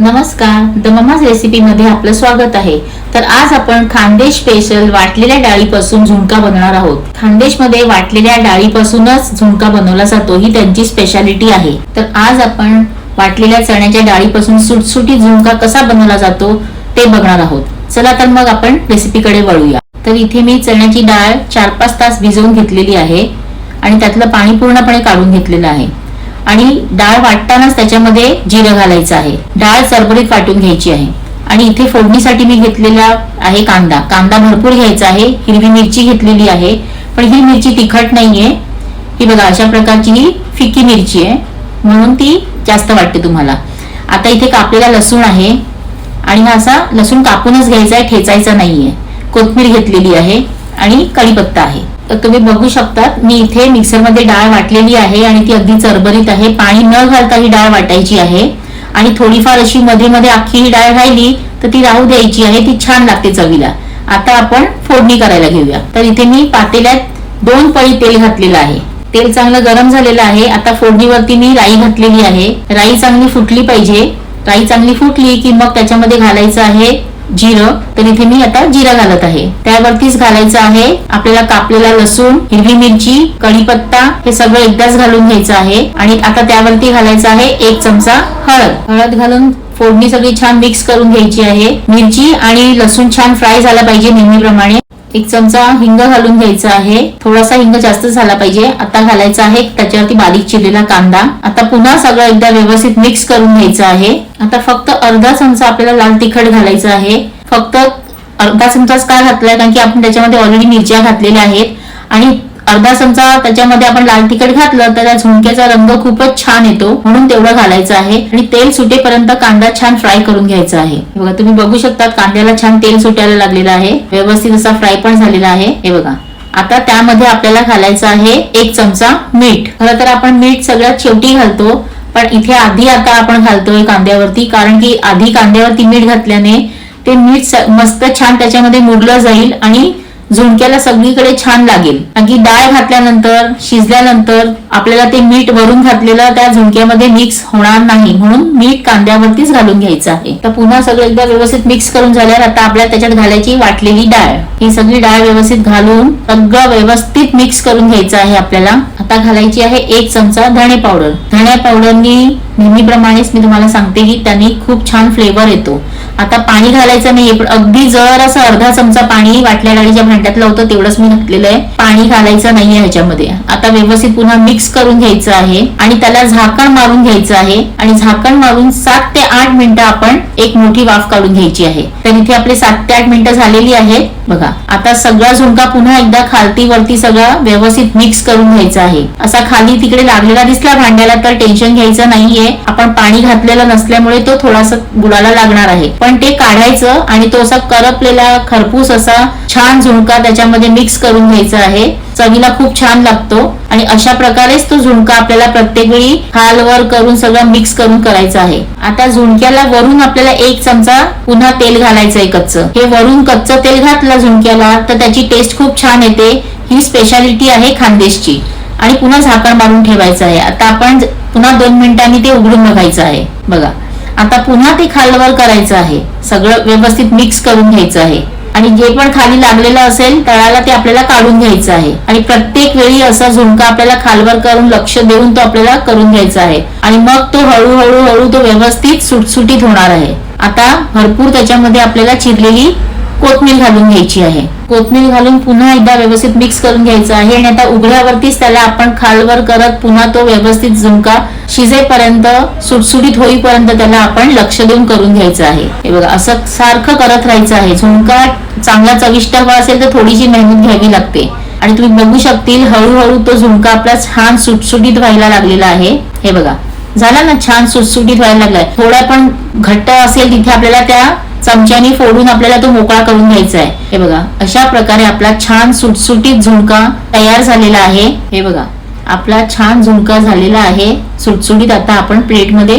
नमस्कार the mama's recipe मध्ये आपलं स्वागत आहे. तर आज आपण खानदेश स्पेशल वाटलेल्या डाळीपासून झुणका बनवणार आहोत. खानदेशमध्ये वाटलेल्या डाळीपासूनच झुणका बनवला जातो ही त्यांची स्पेशालिटी आहे. तर आज आपण वाटलेल्या चण्याच्या डाळीपासून सुटसुटी झुणका कसा बनवला जातो ते बघणार आहोत. चला तर मग आपण रेसिपीकडे वळूया. तर इथे मी चण्याची डाळ चार पाच तास भिजवून घेतलेली आहे आणि त्यातलं पाणी पूर्णपणे काढून घेतलेलं आहे. आणि डाळ वाटतानाच त्याच्यामध्ये जिरं घालायचं आहे. डाळ चरबरीत वाटून घ्यायची आहे. आणि इथे फोडणीसाठी मी घेतलेला आहे कांदा. कांदा भरपूर घ्यायचा आहे. हिरवी मिरची घेतलेली आहे. पण ही मिरची तिखट नाहीये. ही बघा अशा प्रकारची ही फिकी मिरची आहे. म्हणून ती जास्त वाटते तुम्हाला. आता इथे कापलेला लसूण आहे. आणि हा असा लसूण कापूनच घ्यायचा आहे ठेचायचा नाहीये. कोथमीर घेतलेली आहे. आणि कढीपत्ता आहे. तुम्ही बघू शकतात मी इथे मिक्सरमध्ये डाळ वाटलेली आहे आणि ती अगदी चरबरीत आहे. पाणी न घालता ही डाळ वाटायची आहे. आणि थोडीफार अशी मध्ये मध्ये अख्खी ही डाळ राहिली तर ती राहू द्यायची आहे. ती छान लागते चवीला. आता आपण फोडणी करायला घेऊया. तर इथे मी पातेल्यात दोन पळी तेल घातलेलं आहे. तेल चांगलं गरम झालेलं आहे. आता फोडणीवरती मी राई घातलेली आहे. राई चांगली फुटली पाहिजे. राई चांगली फुटली की मग त्याच्यामध्ये घालायचं आहे जिरं. तर इथे मी आता जिरं घालत आहे. त्यावरतीच घालायचं आहे आपल्याला कापलेला लसूण हिरवी मिरची कढीपत्ता हे सगळं एकदाच घालून घ्यायचं आहे. आणि आता त्यावरती घालायचं आहे एक चमचा हळद. हळद घालून फोडणी सगळी छान मिक्स करून घ्यायची आहे. मिरची आणि लसूण छान फ्राय झाला पाहिजे नेहमीप्रमाणे. एक चमचा हिंग घालून घ्यायचा आहे. थोडासा हिंग जास्त झाला पाहिजे. आता घालायचा आहे त्याच्यावरती बारीक चिरलेला कांदा. आता पुन्हा सगळं एकदा व्यवस्थित मिक्स करून घ्यायचं आहे. आता फक्त अर्धा चमचा आपल्याला लाल तिखट घालायचं आहे. फक्त अर्धा चमचाच का घातलाय? कारण की आपण त्याच्यामध्ये ऑलरेडी मिरच्या घातलेल्या आहेत. आणि अर्धा चमचा त्याच्यामध्ये आपण लाल तिखट घातलं तर त्या झुणक्याचा रंग खूपच छान येतो म्हणून तेवढं घालायचं आहे. आणि तेल सुटेपर्यंत कांदा छान फ्राय करून घ्यायचा आहे. बघा तुम्ही बघू शकता कांद्याला छान तेल सुटायला लागलेलं आहे. व्यवस्थित असा फ्राय पण झालेला आहे. हे बघा आता त्यामध्ये आपल्याला घालायचं आहे एक चमचा मीठ. खरं तर आपण मीठ सगळ्यात शेवटी घालतो पण इथे आधी आता आपण घालतोय कांद्यावरती कारण की आधी कांद्यावरती मीठ घातल्याने ते मीठ मस्त छान त्याच्यामध्ये मुरलं जाईल आणि झुणक्याला सगळीकडे छान लागेल. कारण की डाळ घातल्यानंतर शिजल्यानंतर आपल्याला ते मीठ वरून घातलेलं त्या झुणक्यामध्ये मिक्स होणार नाही. म्हणून मीठ कांद्यावरतीच घालून घ्यायचं आहे. तर पुन्हा सगळं एकदा व्यवस्थित मिक्स करून झाल्यावर आता आपल्याला त्याच्यात घालायची वाटलेली डाळ. ही सगळी डाळ व्यवस्थित घालून सगळं व्यवस्थित मिक्स करून घ्यायचं आहे आपल्याला. आता घालायची आहे एक चमचा धणे पावडर. धणे पावडरनी नेहमीप्रमाणेच मी तुम्हाला सांगते की त्यांनी खूप छान फ्लेवर येतो. आता पाणी घालायचं नाहीये पण अगदी जर असं अर्धा चमचा पाणी वाटल्या डाळीच्या भांड्यातलं होतं तेवढंच मी घातलेलं आहे. पाणी घालायचं नाहीये ह्याच्यामध्ये. आता व्यवस्थित पुन्हा मिक्स करून घ्यायचं आहे आणि त्याला झाकण मारून घ्यायचं आहे आणि झाकण मारून सात ते आठ मिनिटं आपण एक मोठी वाफ काढून घ्यायची आहे. तर इथे आपले सात ते आठ मिनिटं झालेली आहेत. बघा आता सगळा झुणका पुन्हा एकदा खालती वरती सगळा व्यवस्थित मिक्स करून घ्यायचा आहे. असा खाली तिकडे लागलेला दिसला भांड्याला तर टेन्शन घ्यायचं नाहीये. आपण पाणी घातलेलं नसल्यामुळे तो थोडासा बुडाला लागणार आहे. पण ते काढायचं आणि तो असा करपलेला खरपूस असा छान झुणका त्याच्यामध्ये मिक्स करून घ्यायचा आहे. चवीला खूप छान लागतो आणि अशा प्रकारेच तो झुणका आपल्याला प्रत्येक वेळी हालवर करून सगळं मिक्स करून करायचा आहे. आता झुणक्याला वरून आपल्याला एक चमचा पुन्हा तेल घालायचं आहे कच्चं. हे वरून कच्चं तेल घातलं झुणक्याला तर त्याची टेस्ट खूप छान येते. ही स्पेशालिटी आहे खानदेशची. आणि पुन्हा झाकण मारून ठेवायचं आहे. आता आपण पुन्हा दोन मिनिटांनी ते उघडून बघायचं आहे. बघा. आता पुन्हा ते खालवर करायचं आहे. सगळं व्यवस्थित मिक्स करून घ्यायचं आहे. आणि जे पण खाली लागलेलं असेल तळाला ते आपल्याला काढून घ्यायचं आहे. आणि प्रत्येक वेळी असा झुणका आपल्याला खालवर करून लक्ष देऊन तो आपल्याला करून घ्यायचा आहे. आणि मग तो हळूहळू हळू तो व्यवस्थित सुटसुटीत होणार आहे. आता भरपूर त्याच्यामध्ये आपल्याला चिरलेली कोथमीर घालून घ्यायची आहे. कोथमीर घालून पुन्हा एकदा व्यवस्थित मिक्स करून घ्यायचं आहे आणि आता उघड्यावरतीच त्याला आपण खालवर करत पुन्हा तो व्यवस्थित झुणका शिजेपर्यंत सुटसुटीत होईपर्यंत त्याला आपण लक्ष देऊन करून घ्यायचं आहे. हे बघा असं सारखं करत राहायचं आहे. झुणका चांगला चविष्ट हवा असेल तर थोडीशी मेहनत घ्यावी लागते. आणि तुम्ही बघू शकतील हळूहळू तो झुणका आपला छान सुटसुटीत व्हायला लागलेला आहे. हे बघा. झाला ना छान सुटसुटीत व्हायला लागलाय. थोडा पण घट्ट असेल तिथे आपल्याला त्या चमच्याने फोडून आपल्याला तो मोकळा करून घ्यायचा आहे हे बघा अशा प्रकारे आपला छान सुटसुटीत झुणका तयार झालेला आहे. हे बघा आपला छान झुणका झालेला आहे. सुटसुटीत आता आपण प्लेटमध्ये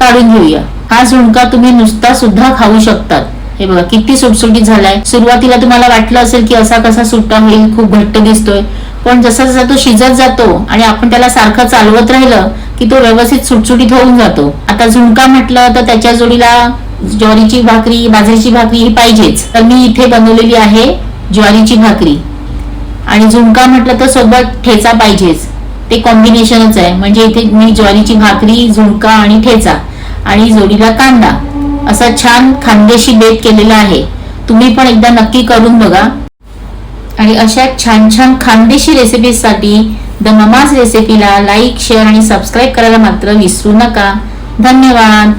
काढून घेऊया. हा झुणका तुम्ही नुसता सुद्धा खाऊ शकतात. हे बघा किती सुटसुटीत झालाय. सुरुवातीला तुम्हाला वाटलं असेल की असा कसा सुट्टा होईल खूप घट्ट दिसतोय. पण जसा जसा तो शिजत जातो आणि आपण त्याला सारखं चालवत राहिलं की तो व्यवस्थित सुटसुटीत होऊन जातो. आता झुणका म्हटलं तर त्याच्या जोडीला ज्वारीची भाकरी बाजरीची भाकरी ही पाहिजेच. तर मी इथे बनवलेली आहे ज्वारीची भाकरी. आणि झुणका म्हटलं तर सोबत ठेचा पाहिजेच. ते कॉम्बिनेशनच आहे. म्हणजे इथे मी ज्वारीची भाकरी झुणका आणि ठेचा आणि जोडीला कांदा. असा छान खानदेशी बेत केलेला आहे. तुम्ही पण एकदा नक्की करून बघा. आणि अशा छान छान खानदेशी रेसिपीजसाठी द ममाज रेसिपीला लाईक शेअर आणि सबस्क्राईब करायला मात्र विसरू नका. धन्यवाद.